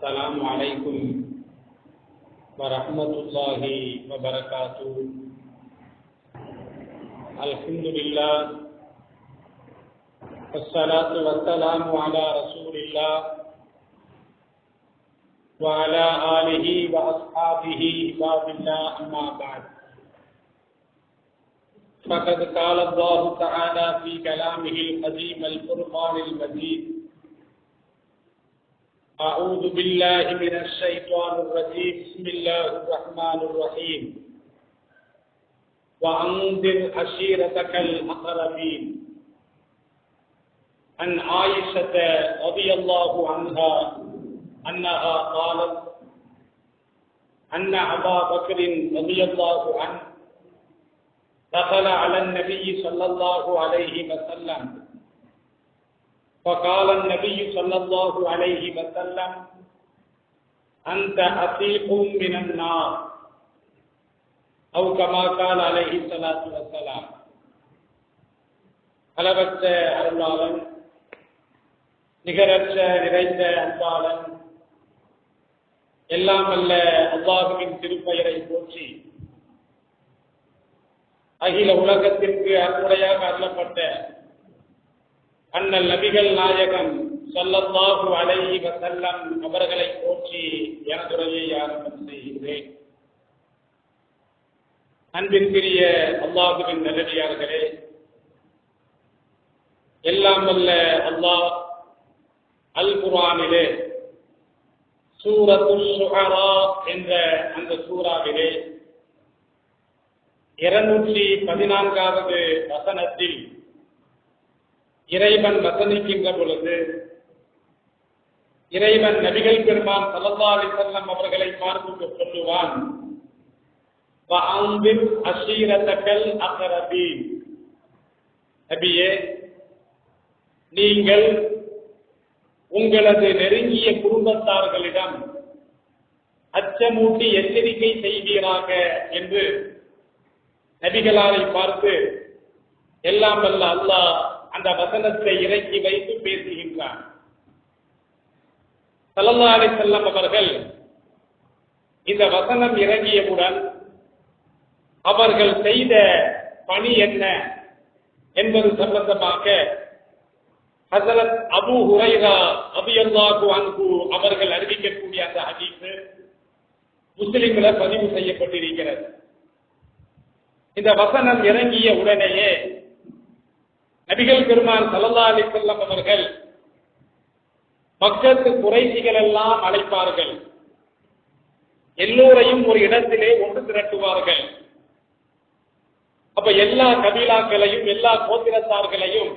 السلام عليكم ورحمة الله وبركاته. الحمد لله والصلاة والسلام على رسول الله وعلى آله وأصحابه عباد الله أما بعد. فقد قال الله تعالى في كلامه القديم الفرقان المجيد أعوذ بالله من الشيطان الرجيم. بسم الله الرحمن الرحيم. وأنذر عشيرتك الأقربين. عن عائشة رضي الله عنها أنها قالت أن أبا بكر رضي الله عنه دخل على النبي صلى الله عليه وسلم. فقال النبي صلى الله عليه وسلم أنت عتيق من النار أو كما قال عليه الصلاة والسلام அளவற்ற அருளாளன் நிகரற்ற நிறைந்த அன்பாளன் எல்லாம் அல்ல அல்லாஹுவின் திருப்பெயரை போற்றி அகில உலகத்திற்கு அற்புடையாக அருளப்பட்ட அண்ணல் நபிகள் நாயகம் சொல்லல்லாஹு அலைஹி வசல்லம் அவர்களை போற்றி எனதுரையை ஆரம்பம் செய்கின்றேன் அன்பிற்குரிய அல்லாஹுவின் நல்லடியார்களே எல்லாம் வல்ல அல்லாஹ் அல் குரானிலே சூரத்துல் சுஹரா என்ற அந்த சூறாவிலே இருநூற்றி பதினான்காவது வசனத்தில் இறைவன் வசனிக்கின்ற பொழுது இறைவன் நபிகள் பெருமான் சல்லல்லாஹி செல்லம் அவர்களை பார்த்து சொல்லுவான் அசீரத்தக்கல் அகரபி. நபியே நீங்கள் உங்களது நெருங்கிய குடும்பத்தார்களிடம் அச்சமூட்டி எச்சரிக்கை செய்வீராக என்று நபிகளாரை பார்த்து எல்லாம் வல்ல அல்லாஹ் அந்த வசனத்தை இறக்கி வைத்து பேசுகின்றார் சல்லல்லா அலி செல்லம் அவர்கள் இந்த வசனம் இறங்கியவுடன் அவர்கள் செய்த பணி என்ன என்பது சம்பந்தமாக ஹசரத் அபு ஹுரைரா அபியல்லாஹு அன்பு அவர்கள் அறிவிக்கக்கூடிய அந்த ஹதீஸ் முஸ்லிம்களை பதிவு செய்யப்பட்டிருக்கிறது. இந்த வசனம் இறங்கிய உடனேயே நபிகள் பெருமான் சல்லா அலி செல்லம் அவர்கள் மக்கத்து குறைசிகள் எல்லாம் அழைப்பார்கள். எல்லோரையும் ஒரு இடத்திலே ஒன்று திரட்டுவார்கள். அப்ப எல்லா கபீலாக்களையும் எல்லா கோத்திரத்தார்களையும்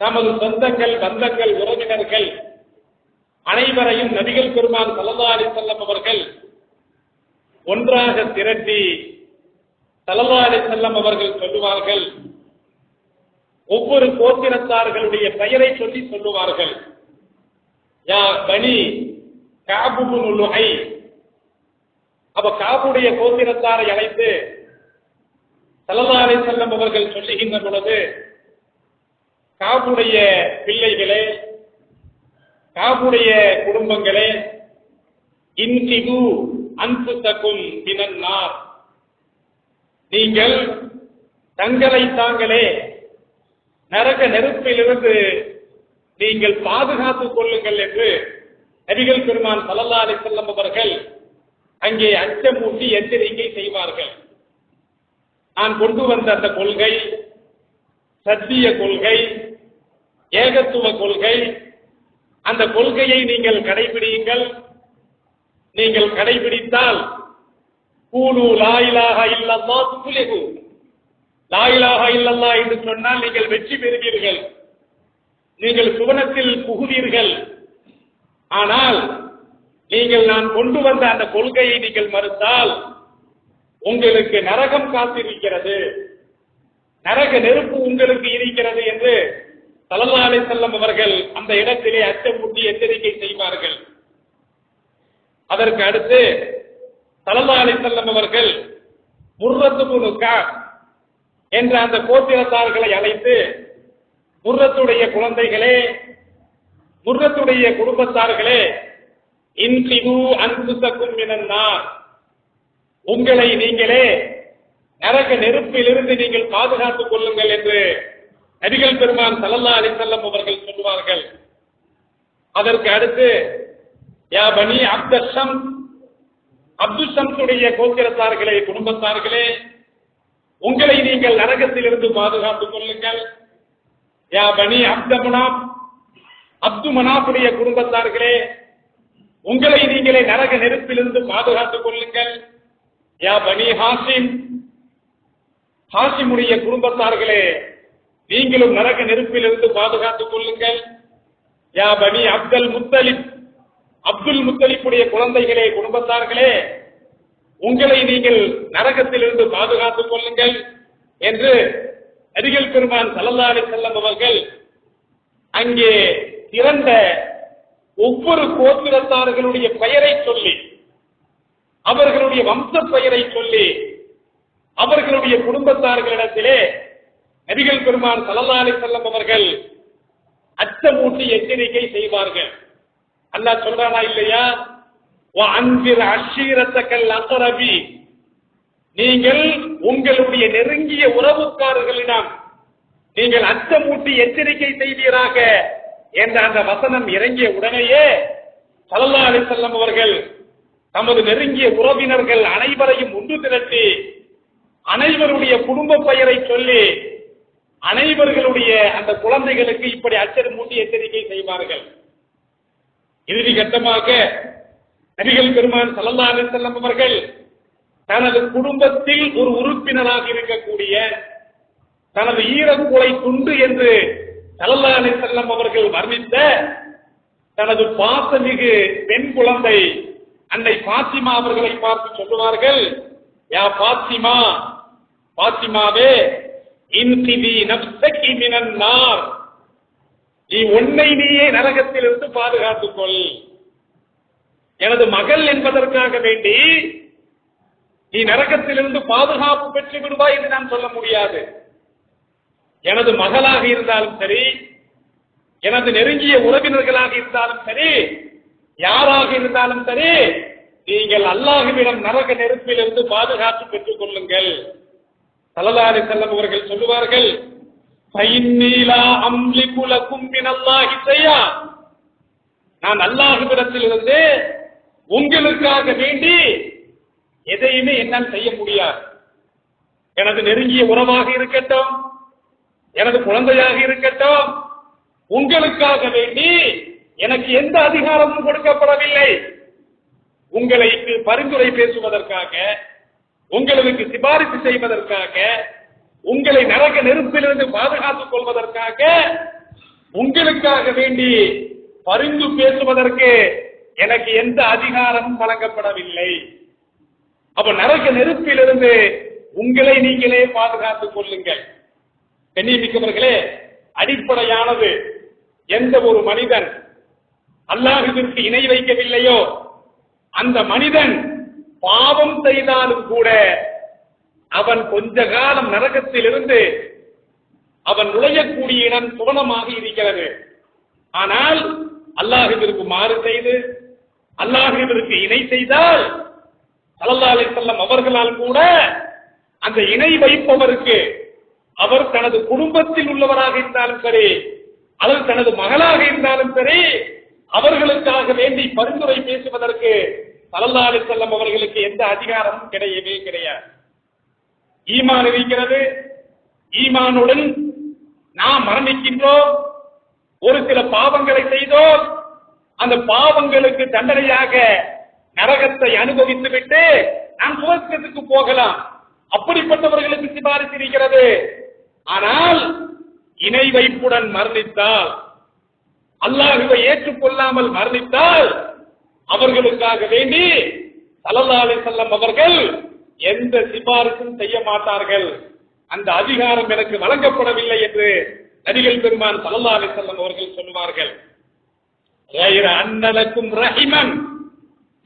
நமது சொந்தங்கள் பந்தங்கள் உறவினர்கள் அனைவரையும் நபிகள் பெருமான் சல்லா அலி செல்லம் அவர்கள் ஒன்றாக திரட்டி சல்லா அலி செல்லம் அவர்கள் சொல்லுவார்கள் ஒவ்வொரு கோத்திரத்தார்களுடைய பெயரை சொல்லி சொல்லுவார்கள். யா பனி காபுபுனுலுகை அப்ப காபுடைய கோத்திரத்தாரை அழைத்து சல்லல்லாஹு செல்லம் அவர்கள் சொல்லுகின்ற பொழுது காபுடைய பிள்ளைகளே காபுடைய குடும்பங்களே இன்கிகு அன்புத்தக்கும் பினன்னார் நீங்கள் தங்களை தாங்களே நரக நெருப்பிலிருந்து நீங்கள் பாதுகாத்துக் கொள்ளுங்கள் என்று நபிகள் பெருமான் சல்லல்லா அலி செல்லம் அவர்கள் அங்கே அச்சமூட்டி எச்சரிக்கை செய்வார்கள். நான் கொண்டு வந்த அந்த கொள்கை சத்திய கொள்கை ஏகத்துவ கொள்கை அந்த கொள்கையை நீங்கள் கடைபிடியுங்கள். நீங்கள் கடைபிடித்தால் கூலு லாயிலாக இல்லாமல் துலிகு லாயிலாக இல்லல்லா என்று சொன்னால் நீங்கள் வெற்றி பெறுவீர்கள். நீங்கள் சுவனத்தில் புகுவீர்கள். ஆனால் நீங்கள் நான் கொண்டு வந்த அந்த கொள்கையை நீங்கள் மறுத்தால் உங்களுக்கு நரகம் காத்திருக்கிறது. நரக நெருப்பு உங்களுக்கு இருக்கிறது என்று சல்லா செல்லம் அவர்கள் அந்த இடத்திலே அச்சமூட்டி எச்சரிக்கை செய்வார்கள். அதற்கு அடுத்து சல்லா செல்லம் அவர்கள் முர்ரத்து என்ற அந்த கோத்திரத்தார்களை அழைத்து முர்ரத்துடைய குழந்தைகளே முர்ரத்துடைய குடும்பத்தார்களே இன்சிது அன்புசக்கும் மினன்னார். உங்களை நீங்களே நரக நெருப்பிலிருந்து நீங்கள் பாதுகாத்துக் கொள்ளுங்கள் என்று நபிகள் பெருமான் சல்லல்லா அலிசல்லம் அவர்கள் சொல்லுவார்கள் அதற்கு அடுத்து யா பனி அப்தஷம் அப்துஷம்சுடைய கோத்திரத்தார்களே குடும்பத்தார்களே உங்களை நீங்கள் நரகத்திலிருந்து பாதுகாத்துக் கொள்ளுங்கள். யா பனி அப்த அப்து மனாப்புடைய குடும்பத்தார்களே உங்களை நீங்களே நரக நெருப்பிலிருந்து பாதுகாத்துக் கொள்ளுங்கள். யா பனி ஹாசிம் ஹாசிமுடைய குடும்பத்தார்களே நீங்களும் நரக நெருப்பிலிருந்து பாதுகாத்துக் கொள்ளுங்கள். யா பனி அப்தல் முத்தலிப் அப்துல் முத்தலிப்புடைய குழந்தைகளே குடும்பத்தார்களே உங்களை நீங்கள் நரகத்திலிருந்து பாதுகாத்துக் கொள்ளுங்கள் என்று நபிகள் பெருமான் சல்லல்லா அலைஹி செல்லம் அவர்கள் அங்கே திறந்த ஒவ்வொரு கோத்திரத்தார்களுடைய பெயரை சொல்லி அவர்களுடைய வம்ச பெயரை சொல்லி அவர்களுடைய குடும்பத்தார்களிடத்திலே நபிகள் பெருமான் சலல்லாலை அலைஹி செல்லம் அவர்கள் அச்சமூட்டி எச்சரிக்கை செய்வார்கள். அல்லாஹ் சொல்றானா இல்லையா? அன்பில் அஷீரத்தக்கல் அசரபி நீங்கள் உங்களுடைய நெருங்கிய உறவுக்காரர்களிடம் நீங்கள் அச்சமூட்டி எச்சரிக்கை செய்வீராக என்ற அந்த வசனம் இறங்கிய உடனேயே சல்லா அலிசல்லம் அவர்கள் தமது நெருங்கிய உறவினர்கள் அனைவரையும் ஒன்று திரட்டி அனைவருடைய குடும்ப பெயரை சொல்லி அனைவர்களுடைய அந்த குழந்தைகளுக்கு இப்படி அச்சரம் மூட்டி எச்சரிக்கை செய்வார்கள். இறுதி கட்டமாக நபிகள் பெருமான் சல்லல்லா அலிசல்லம் அவர்கள் தனது குடும்பத்தில் ஒரு உறுப்பினராக இருக்கக்கூடிய தனது ஈரக்குலை துண்டு என்று சல்லல்லா அலிசல்லம் அவர்கள் வர்ணித்த தனது பாசமிகு பெண் குழந்தை அன்னை பாத்திமா அவர்களை பார்த்து சொல்லுவார்கள் யா பாத்திமா பாத்திமாவே இன்சிதி நப்சகி மினன் நார். நீ உன்னை நீயே நரகத்திலிருந்து பாதுகாத்துக் கொள். எனது மகள் என்பதற்காக வேண்டி நீ நரகத்திலிருந்து பாதுகாப்பு பெற்று விடுவாய் என்று நான் சொல்ல முடியாது. எனது மகளாக இருந்தாலும் சரி எனது நெருங்கிய உறவினர்களாக இருந்தாலும் சரி யாராக இருந்தாலும் சரி நீங்கள் அல்லாஹுவிடம் நரக நெருப்பிலிருந்து பாதுகாப்பு பெற்றுக் கொள்ளுங்கள். சல்லல்லாஹு செல்லம் அவர்கள் சொல்லுவார்கள் நான் அம்லிகு இருந்து உங்களுக்காக வேண்டி எதையுமே என்னால் செய்ய முடியாது. எனது நெருங்கிய உறவாக இருக்கட்டும் எனது குழந்தையாக இருக்கட்டும் உங்களுக்காக வேண்டி எனக்கு எந்த அதிகாரமும் கொடுக்கப்படவில்லை. உங்களுக்கு பரிந்துரை பேசுவதற்காக உங்களுக்கு சிபாரிசு செய்வதற்காக உங்களை நரக நெருப்பிலிருந்து பாதுகாத்துக் கொள்வதற்காக உங்களுக்காக வேண்டி பரிந்து பேசுவதற்கு எனக்கு எந்த அதிகாரமும் வழங்கப்படவில்லை. அப்ப நரக நெருப்பிலிருந்து உங்களை நீங்களே பாதுகாத்துக் கொள்ளுங்கள். கண்ணியமிக்கவர்களே அடிப்படையானது எந்த ஒரு மனிதன் அல்லாஹுவிற்கு இணை வைக்கவில்லையோ அந்த மனிதன் பாவம் செய்தாலும் கூட அவன் கொஞ்ச காலம் நரகத்திலிருந்து அவன் நுழையக்கூடிய இடம் சுவனமாக இருக்கிறது. ஆனால் அல்லாஹுவிற்கு மாறு செய்து அல்லாஹுவிற்கு இணை செய்தால் சல்லல்லாஹு அலைஹி வஸல்லம் அவர்களால் கூட அந்த இணை வைப்பவருக்கு அவர் தனது குடும்பத்தில் உள்ளவராக இருந்தாலும் சரி அல்லது தனது மகளாக இருந்தாலும் சரி அவர்களுக்காக வேண்டி பரிந்துரை பேசுவதற்கு சல்லல்லாஹு அலைஹி அவர்களுக்கு எந்த அதிகாரமும் கிடையவே கிடையாது. ஈமான் இருக்கிறது. ஈமானுடன் நாம் மரணிக்கின்றோம். ஒரு சில பாவங்களை செய்தோம். அந்த பாவங்களுக்கு தண்டனையாக நரகத்தை அனுபவித்து விட்டு நாம் சுவர்க்கத்துக்கு போகலாம். அப்படிப்பட்டவர்களுக்கு சிபாரிசு இருக்கிறது. ஆனால் இணை வைப்புடன் மரணித்தால் அல்லாஹுவை ஏற்றுக்கொள்ளாமல் மரணித்தால் அவர்களுக்காக வேண்டி சலல்லாலை செல்லம் அவர்கள் எந்த சிபாரிசும் செய்ய மாட்டார்கள். அந்த அதிகாரம் எனக்கு வழங்கப்படவில்லை என்று நபிகள் பெருமான் சலல்லாலை செல்லம் அவர்கள் சொல்லுவார்கள். غير أن لكم رحما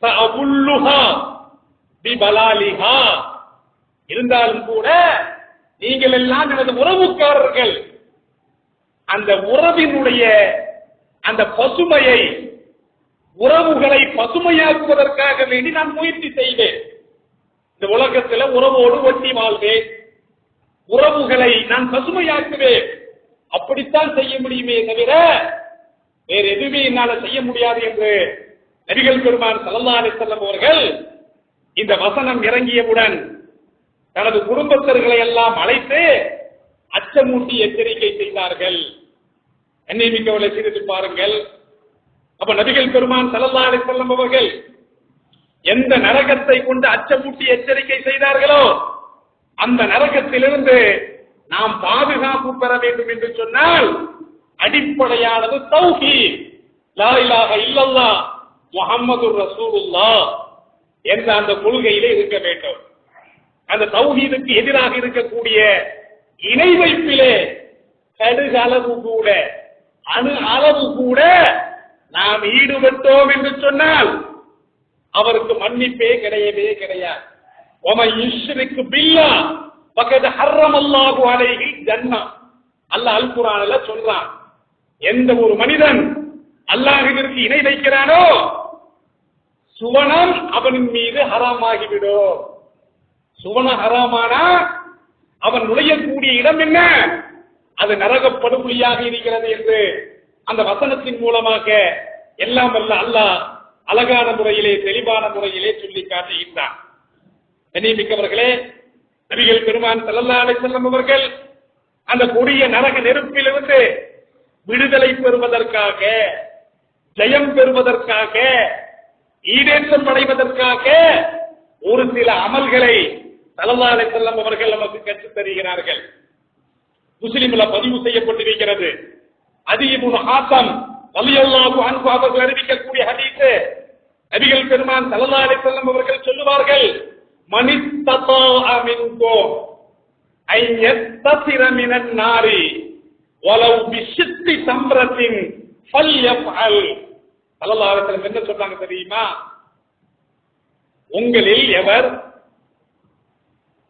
فأبلها ببلالها இருந்தாலும் கூட நீங்கள் எல்லாம் எனது உறவுக்காரர்கள் அந்த உறவினுடைய அந்த பசுமையை உறவுகளை பசுமையாக்குவதற்காக வேண்டி நான் முயற்சி செய்வேன் இந்த உலகத்துல உறவோடு ஒட்டி வாழ்வேன் உறவுகளை நான் பசுமையாக்குவேன் அப்படித்தான் செய்ய முடியுமே தவிர வேற எதுவுமே என்னால செய்ய முடியாது என்று நபிகள் பெருமான் சல்லா அலிசல்லம் அவர்கள் இந்த வசனம் இறங்கியவுடன் தனது குடும்பத்தர்களை எல்லாம் அழைத்து அச்சமூட்டி எச்சரிக்கை செய்தார்கள். என்னை மிக்கவர்களை சிரித்து பாருங்கள். அப்ப நபிகள் பெருமான் சல்லா அலிசல்லம் அவர்கள் எந்த நரகத்தை கொண்டு அச்சமூட்டி எச்சரிக்கை செய்தார்களோ அந்த நரகத்திலிருந்து நாம் பாதுகாப்பு பெற வேண்டும் என்று சொன்னால் அடிப்படையானது தௌஹி லா இலாஹ முகம்மது முஹம்மது ரசூலுல்லாஹ் என்ற அந்த கொள்கையிலே இருக்க வேண்டும். அந்த தௌஹீதுக்கு எதிராக இருக்கக்கூடிய இணை வைப்பிலே கடுகு அளவு கூட அணு அளவு கூட நாம் ஈடுபட்டோம் என்று சொன்னால் அவருக்கு மன்னிப்பே கிடையவே கிடையாது. ஒம இஷ்ருக்கு பில்லா பக்கத்து ஹர்ரம் அல்லாஹு அலைஹி ஜன்னா. அல்லாஹ் அல் குர்ஆன்ல சொல்றான் எந்த ஒரு மனிதன் அல்லாஹ்விற்கு இணை வைக்கிறானோ சுவனம் அவனின் மீது ஹராமாகிவிடும். சுவன ஹராமானா அவன் நுழையக்கூடிய இடம் என்ன? அது நரக இருக்கிறது என்று அந்த வசனத்தின் மூலமாக எல்லாம் வல்ல அல்லாஹ் அழகான முறையிலே தெளிவான முறையிலே சொல்லி காட்டுகின்றான். கண்ணியமிக்கவர்களே நபிகள் பெருமான் சல்லல்லா அலைஹிஸ்ஸலாம் அவர்கள் அந்த கொடிய நரக நெருப்பிலிருந்து விடுதலை பெறுவதற்காக ஜெயம் பெறுவதற்காக ஈடேற்றம் அடைவதற்காக ஒரு சில அமல்களை தலவாலை செல்லம் அவர்கள் நமக்கு கற்றுத் தருகிறார்கள். முஸ்லிம்ல பதிவு செய்யப்பட்டிருக்கிறது. அதிபுன் ஹாசம் ரலியல்லாஹு அன்பு அவர்கள் அறிவிக்கக்கூடிய ஹதீஸ். நபிகள் பெருமான் தலவாலை செல்லம் அவர்கள் சொல்லுவார்கள் நாரி. வலவ் பிஷித்தி தம்ரத்தின் ஃபல் ஸல்லல்லாஹு அலைஹி வஸல்லம் என்ன சொல்றாங்க தெரியுமா? உங்களில் எவர்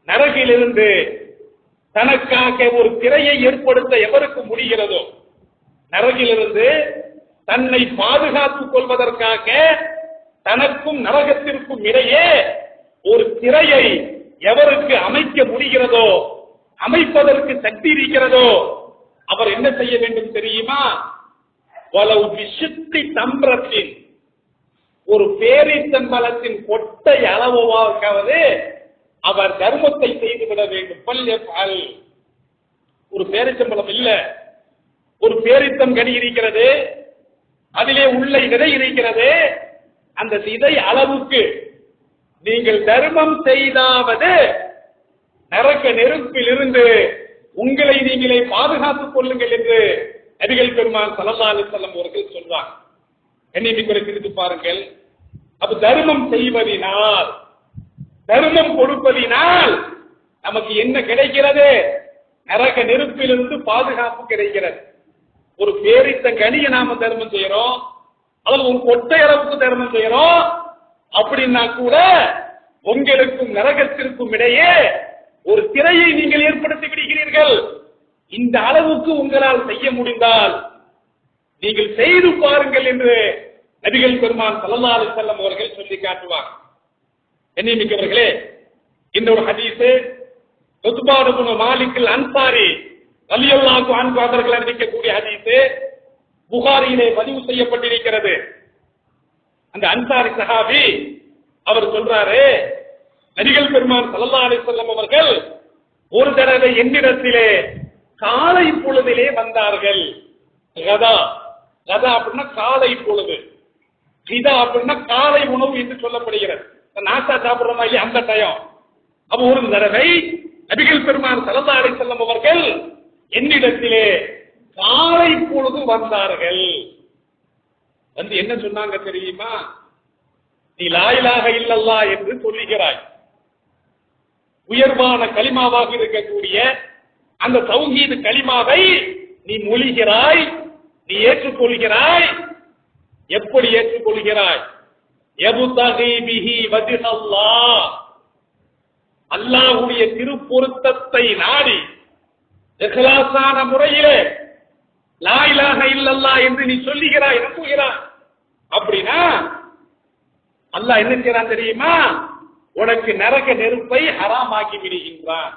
நரகிலிருந்து தனக்காக ஒரு திரையை ஏற்படுத்த எவருக்கு முடிகிறதோ நரகிலிருந்து தன்னை பாதுகாத்துக் கொள்வதற்காக தனக்கும் நரகத்திற்கும் இடையே ஒரு திரையை எவருக்கு அமைக்க முடிகிறதோ அமைப்பதற்கு சக்தி இருக்கிறதோ அவர் என்ன செய்ய வேண்டும் தெரியுமா? வலவு விசுத்தி தம்பரத்தின் ஒரு பேரித்தம்பலத்தின் கொட்டை அளவாவது அவர் தர்மத்தை செய்துவிட வேண்டும். பல்ய பால் ஒரு பேரித்தம்பலம் இல்ல. ஒரு பேரித்தம் கனி இருக்கிறது. அதிலே உள்ள விதை இருக்கிறது. அந்த விதை அளவுக்கு நீங்கள் தர்மம் செய்தாவது நரக்க நெருப்பில் இருந்து உங்களை நீங்களே பாதுகாத்துக் கொள்ளுங்கள் என்று நபிகள் பெருமான் சல்லா அலிசல்லம் அவர்கள் சொல்வார். என்னை சிரித்து பாருங்கள். அப்ப தர்மம் செய்வதினால் தர்மம் கொடுப்பதினால் நமக்கு என்ன கிடைக்கிறது? நரக நெருப்பிலிருந்து பாதுகாப்பு கிடைக்கிறது. ஒரு பேரித்த கனியை நாம தர்மம் செய்யறோம். அதில் ஒரு கொட்டை அளவுக்கு தர்மம் செய்யறோம். அப்படின்னா கூட உங்களுக்கும் நரகத்திற்கும் இடையே ஒரு திரையை நீங்கள் ஏற்படுத்தி விடுகிறீர்கள் இந்த அளவுக்கு உங்களால் செய்ய முடிந்தால் நீங்கள் செய்து பாருங்கள் என்று நபிகள் பெருமான் சல்லல்லாஹு அலைஹி அவர்கள் சொல்லி காட்டுவார். என்னை மிக்கவர்களே இந்த ஒரு ஹதீஸ் உத்பாடு மாலிக்கில் அன்சாரி வலியல்லாக்கு அன்பு அவர்கள் அறிவிக்கக்கூடிய ஹதீஸ் புகாரியிலே பதிவு செய்யப்பட்டிருக்கிறது. அந்த அன்சாரி சஹாபி அவர் சொல்றாரு நரிகள் பெருமான் சல்லா அலைஹி அவர்கள் ஒரு தடவை என்னிடத்திலே காலை பொழுதிலே வந்தார்கள். கதா. கதா அப்படின்னா காலை பொழுது. கிதா அப்படின்னா காலை உணவு என்று சொல்லப்படுகிறது. நாசா சாப்பிடுறோமா இல்லையா? அந்த டயம். அப்ப ஒரு தடவை நபிகள் பெருமான் சலதா அலை வஸல்லம் அவர்கள் என்னிடத்திலே காலை பொழுது வந்தார்கள். வந்து என்ன சொன்னாங்க தெரியுமா? நீ லாயிலாக இல்லல்லா என்று சொல்லுகிறாய். உயர்வான களிமாவாக இருக்கக்கூடிய அந்த தௌஹீது களிமாவை நீ மொழிகிறாய் நீ ஏற்றுக்கொள்கிறாய். எப்படி ஏற்றுக்கொள்கிறாய்? அல்லாஹுடைய அல்லாஹ்வுடைய திருப்பொருத்தத்தை நாடி இഖ்லாஸான முறையிலே லாயிலாக இல்லல்லா என்று நீ சொல்லுகிறாய் நம்புகிறாய். அப்படின்னா அல்லாஹ் என்ன செய்யறான் தெரியுமா? உனக்கு நரக நெருப்பை ஹராமாக்கி விடுகின்றான்.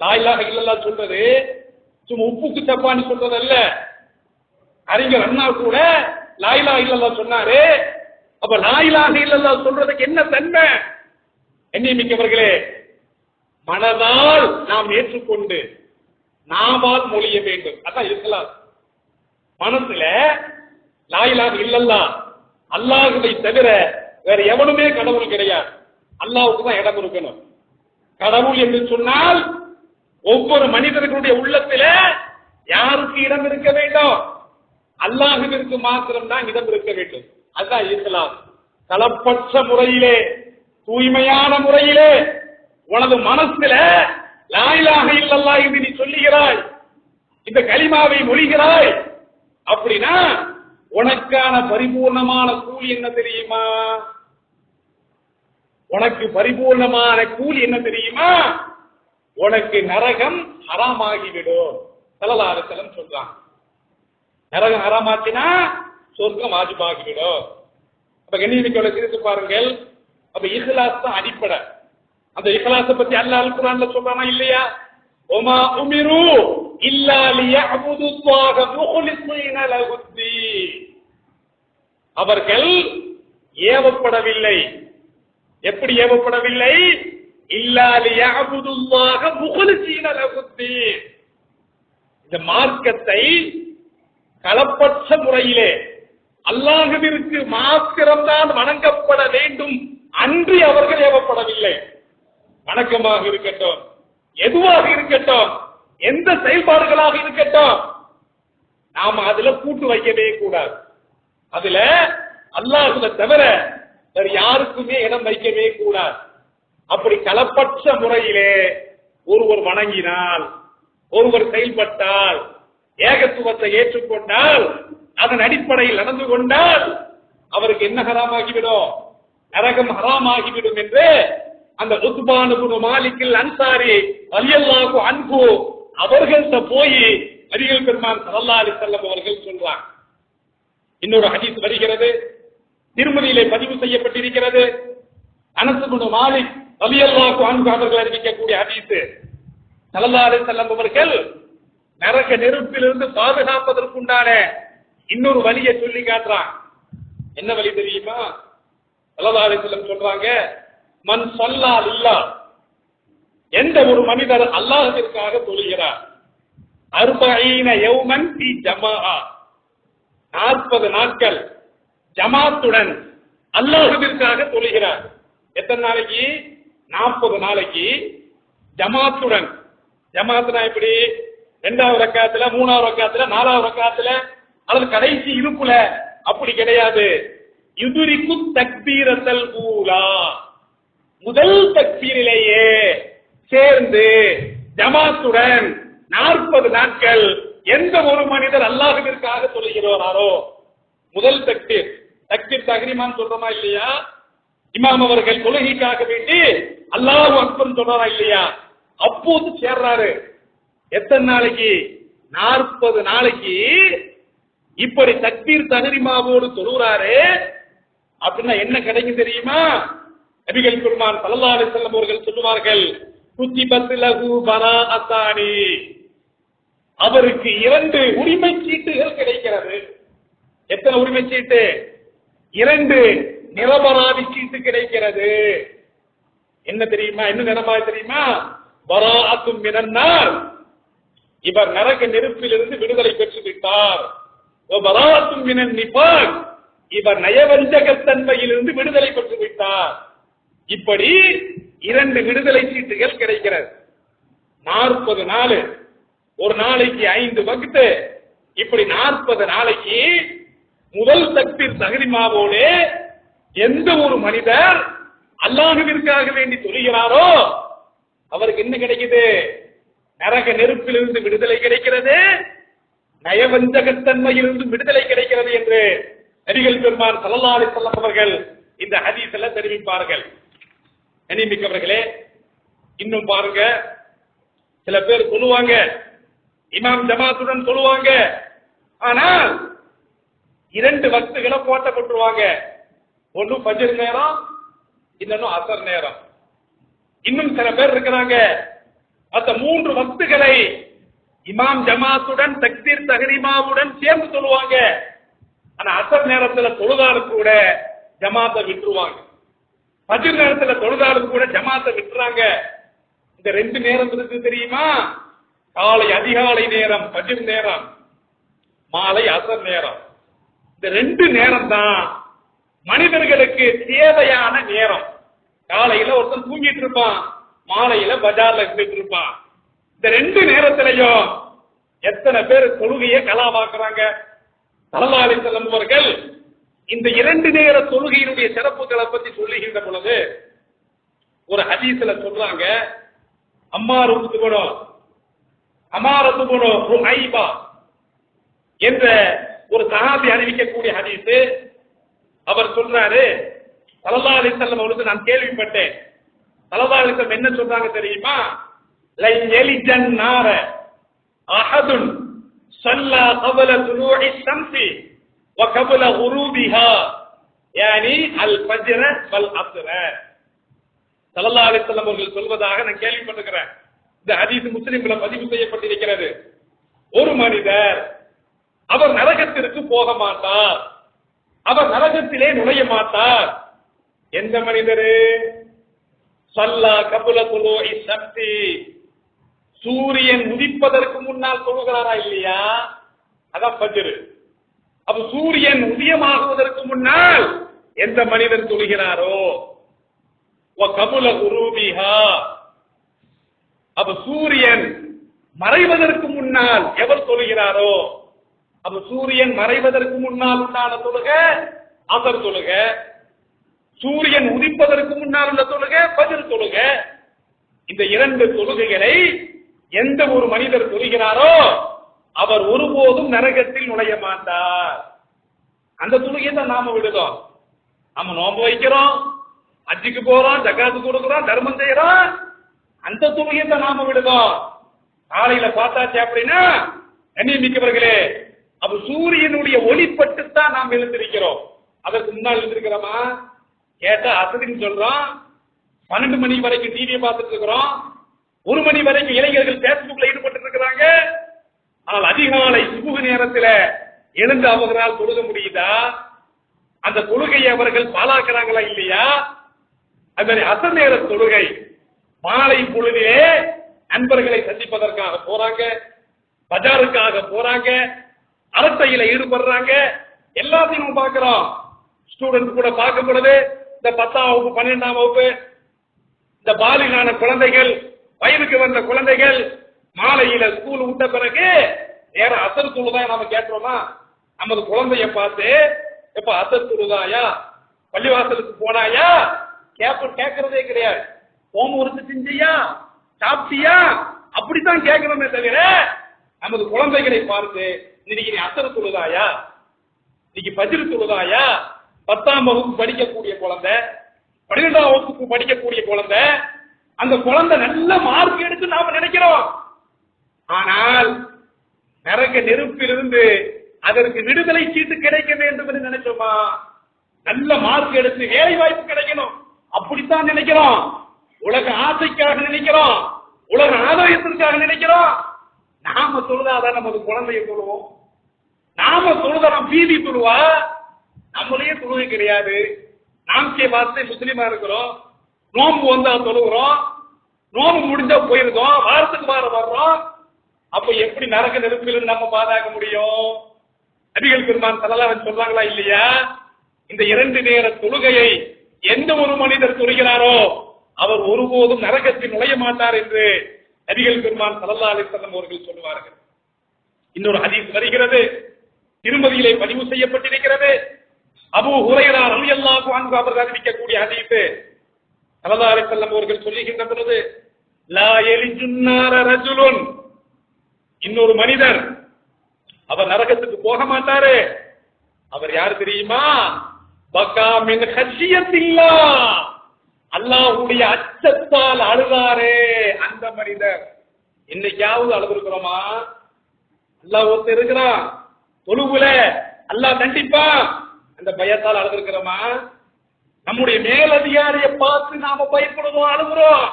லாயிலாக இல்லல்லா சொல்றது சும்மா உப்புக்கு தப்பான்னு சொல்றதல்ல. அறிஞர் அண்ணா கூட லாயிலா இல்லல்லா சொன்னாரு. அப்ப லாயிலாக இல்லல்லா சொல்றதுக்கு என்ன தன்மை? எண்ணியமிக்கவர்களே மனதால் நாம் ஏற்றுக்கொண்டு நாமால் மொழிய வேண்டும். அதான் இருக்கலாம் மனசுல லாயிலாக இல்லல்லா அல்லாஹுவை தவிர வேற எவனுமே கடவுள் கிடையாது. அல்லாவுக்கு தான் இடம் இருக்கணும் கடவுள் என்று சொன்னால் ஒவ்வொரு மனிதர்களுடைய உள்ளத்தில யாருக்கு இடம் இருக்க வேண்டும்? அல்லாஹுவிற்கு மாத்திரம்தான் இடம் இருக்க வேண்டும். அதுதான் இஸ்லாம். கலப்பற்ற முறையிலே தூய்மையான முறையிலே உனது மனசுல லாயிலாக இல்லல்லா என்று நீ சொல்லுகிறாய். இந்த கலிமாவை மொழிகிறாய். அப்படின்னா உனக்கான பரிபூர்ணமான கூலி என்ன தெரியுமா? உனக்கு பரிபூர்ணமான கூலி என்ன தெரியுமா? உனக்கு நரகம் ஹராமாகிவிடும். சலலாரசலம் சொல்றான் நரகம் ஹராமாச்சினா சொர்க்கம் வாஜிபாகிவிடும். அப்ப கண்ணியமிக்கோட சிரித்து பாருங்கள். அப்ப இஹ்லாஸ் தான் அடிப்படை. அந்த இஹ்லாஸ பத்தி அல்லா அல்குரான்ல சொல்றானா இல்லையா? ஒமா உமிரு அவர்கள் ஏவப்படவில்லை. எப்படி ஏவப்படவில்லை? இல்லா லியஅபுது அல்லாஹ இந்த மார்க்கத்தை களப்பற்ற முறையிலே அல்லாஹுவிற்கு மாத்திரம்தான் வணங்கப்பட வேண்டும் அன்றி அவர்கள் ஏவப்படவில்லை. வணக்கமாக இருக்கட்டும் எதுவாக இருக்கட்டும் எந்த செயல்பாடுகளாக இருக்கட்டும் நாம அதுல கூட்டு வைக்கவே கூடாது. அதுல அல்லாஹுல தவிர வேறு யாருக்குமே இடம் வைக்கவே கூடாது. அப்படி கலப்பற்ற முறையிலே ஒருவர் வணங்கினால் ஒருவர் செயல்பட்டால் ஏகத்துவத்தை ஏற்றுக்கொண்டால் அதன் அடிப்படையில் நடந்து கொண்டால் அவருக்கு என்ன ஹராமாகிவிடும்? நரகம் ஹராமாகிவிடும் என்று அந்த உத்பானு மாலிக்கில் அன்சாரி அலியல்லாஹு அன்பு அவர்கள்ட்ட போய் நபிகள் பெருமான் சல்லா அலி செல்லம் அவர்கள் சொல்றாங்க. இன்னொரு ஹதீஸ் வருகிறது. திருமதியிலே பதிவு செய்யப்பட்டிருக்கிறது. அனசுகுணு மாலிக் அலியல்லாக்கு அன்பு அவர்கள் அறிவிக்கக்கூடிய அறிவித்து நல்லாறு செல்லம் அவர்கள் நரக நெருப்பிலிருந்து பாதுகாப்பதற்குண்டான இன்னொரு வழியை சொல்லி காட்டுறான். என்ன வழி தெரியுமா? சல்லா செல்லம் சொல்றாங்க மன் சொல்லா இல்லா எந்த ஒரு மனிதர் அல்லாஹிற்காக தொழுகிறார். அர்பஈன யௌமன் பி ஜமாஹா நாற்பது நாட்கள் ஜமாத்துடன் அல்லாஹுவிற்காக தொழுகிறார். எத்தனை நாளைக்கு? நாற்பது நாளைக்கு ஜமாத்துடன். ஜமாத்துனா எப்படி? ரெண்டாவது ரக்காத்துல மூணாவது ரக்காத்துல நாலாவது ரக்காத்துல அல்லது கடைசி இருப்புல? அப்படி கிடையாது. இதுரிக்கு தக்பீரத்தல் ஊலா. முதல் தக்பீரிலேயே சேர்ந்து ஜமாத்துடன் நாற்பது நாட்கள் எந்த ஒரு மனிதர் அல்லாஹுவிற்காக சொல்லுகிறாரோ முதல் தக்பீர். தக்பீர் தகரிமான்னு சொல்றோமா இல்லையா? இமாம் அவர்கள் தொழுகைக்காக வேண்டி அல்லாஹ் அக்பர் சொல்றாரா இல்லையா? அப்போது சேர்றாரு. எத்தனை நாளைக்கு? நாற்பது நாளைக்கு. இப்படி தக்பீர் தகரிமாவோடு தொழுகிறாரு அப்படின்னா என்ன கிடைக்கும் தெரியுமா? நபிகள் பெருமான் சல்லல்லாஹு அலைஹி அவர்கள் சொல்லுவார்கள் குத்திபத் லஹு பராஅத்தானி. அவருக்கு இரண்டு உரிமை சீட்டுகள் கிடைக்கிறது. எத்தனை உரிமை சீட்டு இரண்டு நிரபராதி சீட்டு கிடைக்கிறது. என்ன தெரியுமா? என்ன நிரபா தெரியுமா? பராஅத்தும் மினன்னார். இவர் நரக நெருப்பிலிருந்து விடுதலை பெற்று விட்டார் பராஅத்தும் மினன் நிபாக் இவர் நயவஞ்சகத்தன்மையிலிருந்து விடுதலை பெற்று விட்டார் இப்படி இரண்டு விடுதலை சீட்டுகள் கிடைக்கிறது. நாற்பது நாள். ஒரு நாளைக்கு ஐந்து வகுத்து இப்படி நாற்பது நாளைக்கு தக்பீர் தகுதிமாவோடு எந்த ஒரு மனிதர் அல்லாஹுவிற்காக வேண்டி தொழுகிறாரோ அவருக்கு என்ன கிடைக்குது? நரக நெருப்பிலிருந்து விடுதலை கிடைக்கிறது. நயவஞ்சகத்தன்மையிலிருந்து விடுதலை கிடைக்கிறது என்று நபிகள் பெருமான் சல்லல்லாஹு அலைஹி அவர்கள் இந்த ஹதீஸ்ல தெரிவிப்பார்கள். கனிமிக்கவர்களே இன்னும் பாருங்க. சில பேர் சொல்லுவாங்க இமாம் ஜமாத்துடன் சொல்லுவாங்க. ஆனால் இரண்டு வக்துகளை போட்ட போட்டுருவாங்க ஒண்ணு பஜர் நேரம் இன்னொன்னு அசர் நேரம். இன்னும் சில பேர் இருக்கிறாங்க. அந்த மூன்று வக்துகளை இமாம் ஜமாத்துடன் தக்தீர் தகரிமாவுடன் சேர்ந்து சொல்லுவாங்க. ஆனா அசர் நேரத்துல தொழுதாலும் கூட ஜமாத்தை விட்டுருவாங்க. பஜர் நேரத்துல தொழுதாலும் கூட ஜமாத்தை விட்டுறாங்க. இந்த ரெண்டு நேரம் இருக்கு தெரியுமா? காலை அதிகாலை நேரம் பஜர் நேரம் மாலை அசர் நேரம். இந்த ரெண்டு நேரம் தான் மனிதர்களுக்கு தேவையான நேரம். காலையில ஒருத்தன் தூங்கிட்டு இருப்பான் மாலையில பஜார்ல இருந்துட்டு இருப்பான். இந்த ரெண்டு நேரத்திலையும் எத்தனை பேர் தொழுகையை கலாவாக்குறாங்க தலவாளி செல்லும் இந்த இரண்டு நேர தொழுகையினுடைய சிறப்புகளை பத்தி சொல்லுகின்ற பொழுது ஒரு ஹதீஸ்ல சொல்றாங்க அம்மா ருத்துகுணம் அமாரத்துகுணம் ருஹைபா என்ற ஒரு சஹாபி அறிவிக்கக்கூடிய ஹதீஸ். அவர் சொல்றாரு சலல்லா அலிசல்லம் அவருக்கு நான் கேள்விப்பட்டேன். சலல்லா அலிசல்லம் என்ன சொல்றாங்க தெரியுமா? லை எலிஜன் நார அஹதுன் சல்லா கபல துலூஇ ஷம்ஸி வகபல கபல யானி அல் ஃபஜ்ர பல் அஸ்ர. சலல்லா அலிசல்லம் அவர்கள் சொல்வதாக நான் கேள்விப்பட்டிருக்கிறேன். இந்த ஹதீஸ் முஸ்லிம்ல பதிவு செய்யப்பட்டிருக்கிறது. ஒரு மனிதர் அவர் நரகத்திற்கு போக மாட்டார். அவர் நரகத்திலே நுழைய மாட்டார். எந்த மனிதரு? சல்லா கபுல துலோஇ சக்தி. சூரியன் உதிப்பதற்கு முன்னால் தொழுகிறாரா இல்லையா? அதான் பஜ்ரு அப்ப சூரியன் உதயமாகுவதற்கு முன்னால் எந்த மனிதன் தொழுகிறாரோ? கபுல குருபிஹா. அப்ப சூரியன் மறைவதற்கு முன்னால் எவர் தொழுகிறாரோ? அப்ப சூரியன் மறைவதற்கு முன்னால் உண்டான தொழுக அசர் தொழுக. சூரியன் உதிப்பதற்கு முன்னால் உள்ள தொழுக பதில் தொழுக. இந்த இரண்டு தொழுகைகளை எந்த ஒரு மனிதர் தொழுகிறாரோ அவர் ஒருபோதும் நரகத்தில் நுழைய மாட்டார். அந்த தொழுகையை தான் நாம விடுதோம் நம்ம நோன்பு வைக்கிறோம் அஜிக்கு போறோம் ஜக்காத்து கொடுக்கிறோம் தர்மம் செய்யறோம். அந்த தொழுகையை தான் நாம விடுதோம் காலையில பார்த்தாச்சு அப்படின்னா கண்ணியம் மிக்கவர்களே அப்ப சூரியனுடைய ஒளிப்பட்டு தான் நாம் எழுந்திருக்கிறோம். அதற்கு முன்னால் எழுந்திருக்கிறோமா? கேட்டா அசதின்னு சொல்றோம். பன்னெண்டு மணி வரைக்கும் டிவியை பார்த்துட்டு இருக்கிறோம். ஒரு மணி வரைக்கும் இளைஞர்கள் பேஸ்புக்ல ஈடுபட்டு இருக்கிறாங்க. ஆனால் அதிகாலை சுமூக நேரத்துல எழுந்து அவர்களால் தொழுக முடியுதா? அந்த தொழுகையை அவர்கள் பாலாக்குறாங்களா இல்லையா? அது மாதிரி அசர் நேர தொழுகை மாலை பொழுதிலே நண்பர்களை சந்திப்பதற்காக போறாங்க. பஜாருக்காக போறாங்க. அரட்டையில ஈடுபடுறாங்க. எல்லாத்தையும் நம்ம பார்க்கிறோம். ஸ்டூடெண்ட் கூட பார்க்கும் பொழுது இந்த பத்தாம் வகுப்பு பன்னிரெண்டாம் வகுப்பு இந்த பாலிகான குழந்தைகள் வயதுக்கு வந்த குழந்தைகள் மாலையில ஸ்கூல் விட்ட பிறகு நேர அசர் துழுதான் நாம கேட்டோமா நமது குழந்தைய பார்த்து எப்ப அசர் துழுதாயா பள்ளிவாசலுக்கு போனாயா கேப்ப கேட்கறதே கிடையாது. ஹோம் ஒர்க் செஞ்சியா? சாப்பிட்டியா? அப்படித்தான் கேட்கிறோமே தவிர நமது குழந்தைகளை பார்த்து இன்னைக்கு நீ அசர் துழுதாயா? இன்னைக்கு பஜ்ரு தொழுதாயா? பத்தாம் வகுப்பு படிக்கக்கூடிய குழந்தை பன்னிரெண்டாம் வகுப்பு படிக்கக்கூடிய குழந்தை அந்த குழந்தை நல்ல மார்க் எடுத்து நாம நினைக்கிறோம். ஆனால் நரக நெருப்பிலிருந்து அதற்கு விடுதலை சீட்டு கிடைக்க வேண்டும் என்று நினைச்சோமா? நல்ல மார்க் எடுத்து வேலை வாய்ப்பு கிடைக்கணும். அப்படித்தான் நினைக்கிறோம். உலக ஆசைக்காக நினைக்கிறோம். உலக ஆதாயத்திற்காக நினைக்கிறோம். நாம தொழுதாதான் நமது குழந்தைய தொழுவோம் நாம தொழுதான் பீதி தொழுவா நம்மளே தொழுகை கிடையாது. நாம் கே வார்த்தை முஸ்லீமா இருக்கிறோம். நோம்பு வந்தா தொழுகிறோம் நோம்பு முடிஞ்சா போயிருக்கோம் வாரத்துக்கு வாரம் வர்றோம். அப்ப எப்படி நரக நெருப்பில் நம்ம பாதாக்க முடியும்? நபிகள் பெருமான் சல்லல்லாஹு சொல்றாங்களா இல்லையா? இந்த இரண்டு நேர தொழுகையை எந்த ஒரு மனிதர் தொழுகிறாரோ அவர் ஒருபோதும் நரகத்தில் நுழைய மாட்டார் என்று நபிகள் பெருமான் சல்லல்லாஹு அலிசல்லம் அவர்கள் சொல்லுவார்கள். இன்னொரு ஹதீஸ் வருகிறது. திருமதியிலே பதிவு செய்யப்பட்டிருக்கிறது. அபு ஹுரைரா ரலியல்லாஹு அன்பு அவர்கள் அறிவிக்கக்கூடிய ஹதீஸ். ஸல்லல்லாஹு அலிசல்லம் அவர்கள் சொல்லுகின்ற பொழுது லா எலிஜுன்னார ரஜுலுன். இன்னொரு மனிதர் அவர் நரகத்துக்கு போக மாட்டாரு. அவர் யார் தெரியுமா? பக்கா மின் ஹஜியத்தில்லா அல்லாஹ்வுடைய அச்சத்தால் அழுதாரே அந்த மனிதர். இன்னைக்காவது அழுதுருக்கிறோமா? அல்லாஹ் ஒருத்தர் இருக்கிறான். தொழுவுல அல்லாஹ் தண்டிப்பான் அந்த பயத்தால் அழுதுருக்கிறோமா? நம்முடைய மேலதிகாரியை பார்த்து நாம பயப்படுவோம் அழுகுறோம்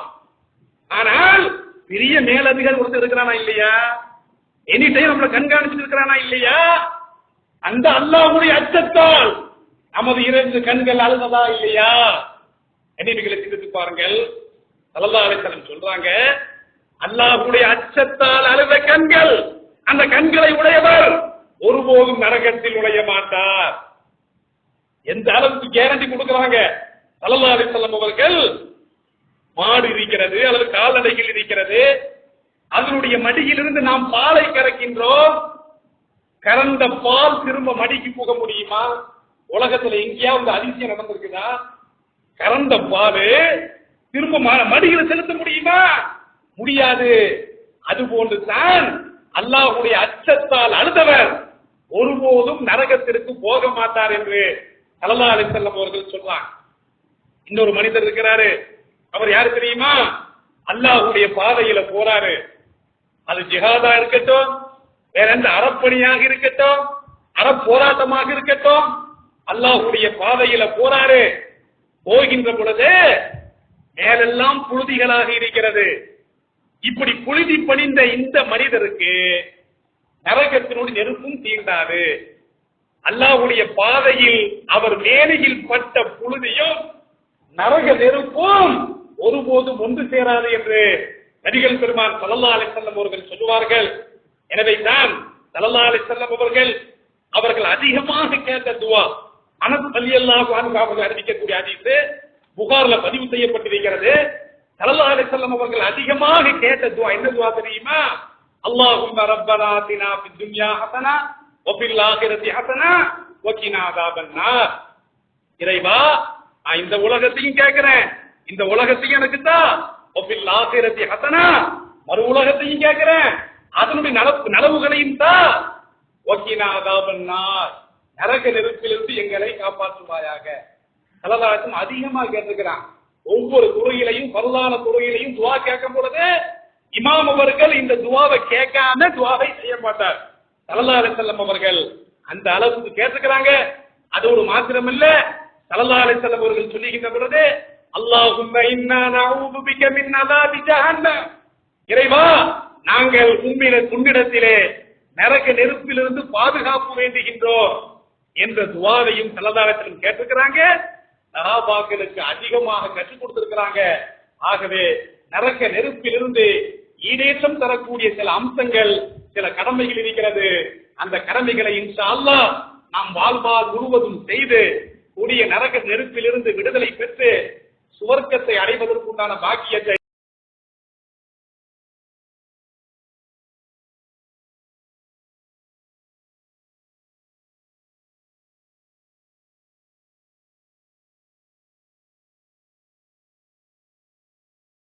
ஆனால் பெரிய மேலதிகாரி ஒருத்தர் இருக்கிறானா இல்லையா? எனி டைம் நம்மளை கண்காணிச்சுட்டு இருக்கிறானா இல்லையா? அந்த அல்லாஹ்வுடைய அச்சத்தால் நமது இரண்டு கண்கள் அழுததா இல்லையா? என்னைகளை சிந்தித்து பாருங்கள். சல்லல்லாஹு அலிசலம் சொல்றாங்க அல்லாஹுடைய அச்சத்தால் அழுத கண்கள் அந்த கண்களை உடையவர் ஒருபோதும் நரகத்தில் நுழைய மாட்டார். எந்த அளவுக்கு கேரண்டி கொடுக்கிறாங்க? சல்லல்லாஹு அலிசல்லம் அவர்கள் மாடு இருக்கிறது அல்லது கால்நடைகள் இருக்கிறது அதனுடைய மடியிலிருந்து நாம் பாலை கறக்கின்றோம். கறந்த பால் திரும்ப மடிக்கு போக முடியுமா? உலகத்துல எங்கேயாவது அதிசயம் நடந்திருக்குதா? கறந்த பால் திரும்ப ம- மடியில செலுத்த முடியுமா? முடியாது. அது போன்று தான் அல்லாஹ்வுடைய அச்சத்தால் அழுதவர். ஒருபோதும் நரகத்திற்கு போக மாட்டார் என்று சல்லல்லாஹு அலைஹி வஸல்லம் அவர்கள் சொல்றாங்க இன்னொரு மனிதர் இருக்கிறாரு. அவர் யாரு தெரியுமா? அல்லாஹுடைய பாதையில போறாரு. அது ஜிஹாதா இருக்கட்டும் வேற எந்த அறப்பணியாக இருக்கட்டும் அறப்போராட்டமாக இருக்கட்டும் அல்லாஹ்வுடைய பாதையில போறாரு. போகின்ற பொழுது மேலெல்லாம் புழுதிகளாக இருக்கிறது. இப்படி புழுதி பணிந்த இந்த மனிதருக்கு நரகத்தினுடைய நெருப்பும் தீண்டாது. அல்லாஹ்வுடைய பாதையில் அவர் மேலையில் பட்ட புழுதியும் நரக நெருப்பும் ஒருபோதும் ஒன்று சேராது என்று நபிகள் பெருமான் சல்லல்லா அலிசல்லம் அவர்கள் சொல்லுவார்கள். எனவே தான் சல்லல்லா அலிசல்லம் அவர்கள் அவர்கள் அதிகமாக கேட்ட துவா. அனசு அலி அல்லாஹ் அவர்கள் அறிவிக்கக்கூடிய அதிசு புகார்ல பதிவு செய்யப்பட்டிருக்கிறது சல்லா அலிசல்லம் அவர்கள் அதிகமாக கேட்ட துவா என்ன துவா தெரியுமா? அல்லாஹும் ரப்பனா தினா பி துன்யா ஹசனா வபில் ஆகிரதி ஹசனா வக்கினா தாபன்னா இறைவா நான் இந்த உலகத்தையும் கேட்கிறேன். இந்த உலகத்தையும் எனக்கு தான் வபில் ஆகிரதி ஹசனா மறு உலகத்தையும் கேட்கிறேன். அதனுடைய நலவுகளையும் தான் வக்கினா தாபன்னா நரக நெருப்பிலிருந்து எங்களை காப்பாற்றுவாயாக. கலதாசம் அதிகமா கேட்டிருக்கிறான். ஒவ்வொரு துறையிலையும் பரலான துறையிலையும் துவா கேட்கும் பொழுது இமாம் அவர்கள் இந்த துவாவை கேட்காம துவாவை செய்ய மாட்டார். சல்லல்லாஹு செல்லம் அவர்கள் அந்த அளவுக்கு கேட்டிருக்கிறாங்க. அதோடு மாத்திரம் இல்ல அலைஹி செல்லம் அவர்கள் சொல்லுகின்ற பொழுது அல்லாஹும் இறைவா நாங்கள் உம்மிட உன்னிடத்திலே நரக நெருப்பிலிருந்து பாதுகாப்பு வேண்டுகின்றோம். என்ற துவாவையும் சலதாரத்திலும் கேட்டிருக்கிறாங்க. சஹாபாக்களுக்கு அதிகமாக கற்றுக் கொடுத்திருக்கிறாங்க. ஆகவே நரக நெருப்பிலிருந்து ஈடேற்றம் தரக்கூடிய சில அம்சங்கள் சில கடமைகள் இருக்கிறது. அந்த கடமைகளை இன்ஷா அல்லா நாம் வாழ்வால் முழுவதும் செய்து கூடிய நரக நெருப்பிலிருந்து விடுதலை பெற்று சுவர்க்கத்தை அடைவதற்குண்டான பாக்கியத்தை